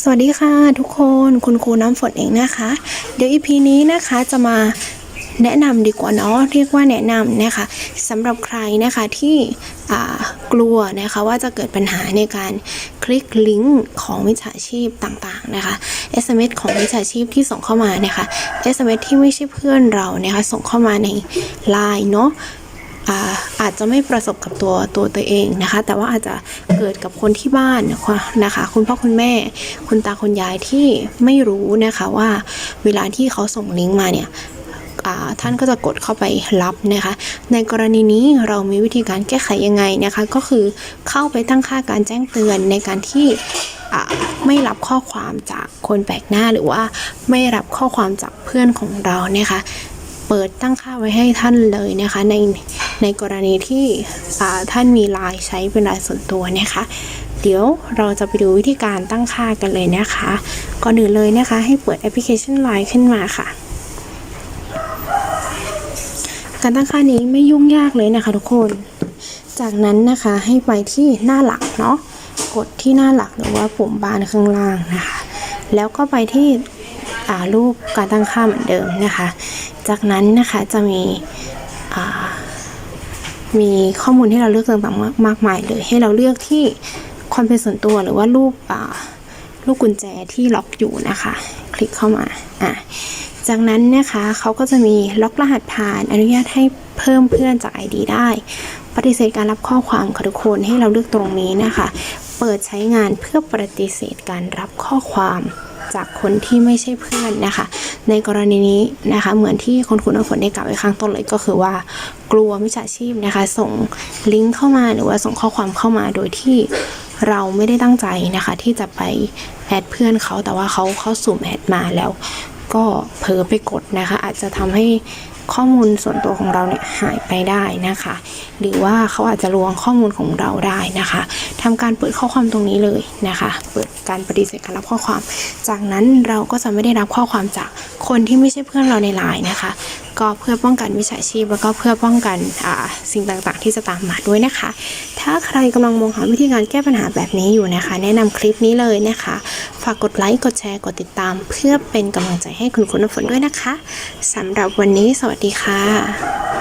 สวัสดีค่ะทุกคนคุณครูน้ำฝนเองนะคะ เดี๋ยว EP นี้นะคะจะมาแนะนำดีกว่าเนาะเรียกว่าแนะนำนะคะสำหรับใครนะคะที่กลัวนะคะว่าจะเกิดปัญหาในการคลิกลิงก์ของมิจฉาชีพต่างๆนะคะ SMS ของมิจฉาชีพที่ส่งเข้ามานะคะ SMS ที่ไม่ใช่เพื่อนเรานะคะส่งเข้ามาใน Line เนาะอาจจะไม่ประสบกับตัวตัวตัวเองนะคะ แต่ว่าอาจจะ เกิดกับคนที่บ้านนะคะ คุณพ่อคุณแม่ คุณตาคุณยายที่ไม่รู้นะคะว่าเวลาที่เขาส่งลิงก์มาเนี่ยท่านก็จะกดเข้าไปรับนะคะ ในกรณีนี้เรามีวิธีการแก้ไขยังไงนะคะ ก็คือเข้าไปตั้งค่าการแจ้งเตือนในการที่ไม่รับข้อความจากคนแปลกหน้าหรือว่าไม่รับข้อความจากเพื่อนของเรานะคะ เปิดตั้งค่าไว้ให้ท่านเลยนะคะ ใน ในกรณีที่ท่านมีไลน์ใช้เป็นรายส่วนตัวนะคะเดี๋ยวเราจะไปดูวิธีการตั้งค่ากันเลยนะคะ ก่อนอื่นเลยนะคะให้เปิดแอปพลิเคชัน Line ขึ้นมาค่ะ การตั้งค่านี้ไม่ยุ่งยากเลยนะคะทุกคน จากนั้นนะคะให้ไปที่หน้าหลักเนาะ กดที่หน้าหลักหรือว่าปุ่มบานข้างล่างนะคะ แล้วก็ไปที่รูปการตั้งค่าเหมือนเดิมนะคะ จากนั้นนะคะจะมี มีข้อมูลให้เราเลือกต่างๆมากมากมายเลยให้เราเลือกที่ความเป็นส่วนตัวหรือว่ารูปลูกกุญแจที่ล็อกอยู่นะคะ คลิกเข้ามาอะจากนั้นนะคะเขาก็จะมีล็อกรหัสผ่านอนุญาตให้เพิ่มเพื่อนจาก ID ได้ ปฏิเสธการรับข้อความค่ะทุกคนให้เราเลือกตรงนี้นะคะ เปิดใช้งานเพื่อปฏิเสธการรับข้อความ จากคนที่ไม่ใช่เพื่อนนะคะ ในกรณีนี้นะคะ เหมือนที่คนคุณน้ำฝนได้กล่าวไว้ข้างต้นเลยก็คือว่ากลัวมิจฉาชีพนะคะ ส่งลิงก์เข้ามาหรือว่าส่งข้อความเข้ามาโดยที่เราไม่ได้ตั้งใจนะคะ ที่จะไปแอดเพื่อนเขาแต่ว่าเขาเขาสุ่มแอดมาแล้ว ก็เผลอไปกดนะคะ อาจจะทำให้ ข้อมูลส่วนตัวของเราเนี่ยหายไปได้นะคะ หรือว่าเขาอาจจะลวงข้อมูลของเราได้นะคะทำการเปิดข้อความตรงนี้เลยนะคะ เปิดการปฏิเสธการรับข้อความ จากนั้นเราก็จะไม่ได้รับข้อความจาก คนที่ไม่ใช่เพื่อนเราในไลน์นะคะ ก็เพื่อป้องกันมิจฉาชีพแล้วก็เพื่อป้องกันสิ่งต่างๆ ที่จะตามมาด้วยนะคะ ถ้าใครกำลังมองหาวิธีการแก้ปัญหาแบบนี้อยู่นะคะ แนะนำคลิปนี้เลยนะคะ ฝากกดไลค์กดแชร์กดติดตาม เพื่อเป็นกำลังใจให้คุณคุณน้ำฝนด้วยนะคะสำหรับวันนี้สวัสดีค่ะ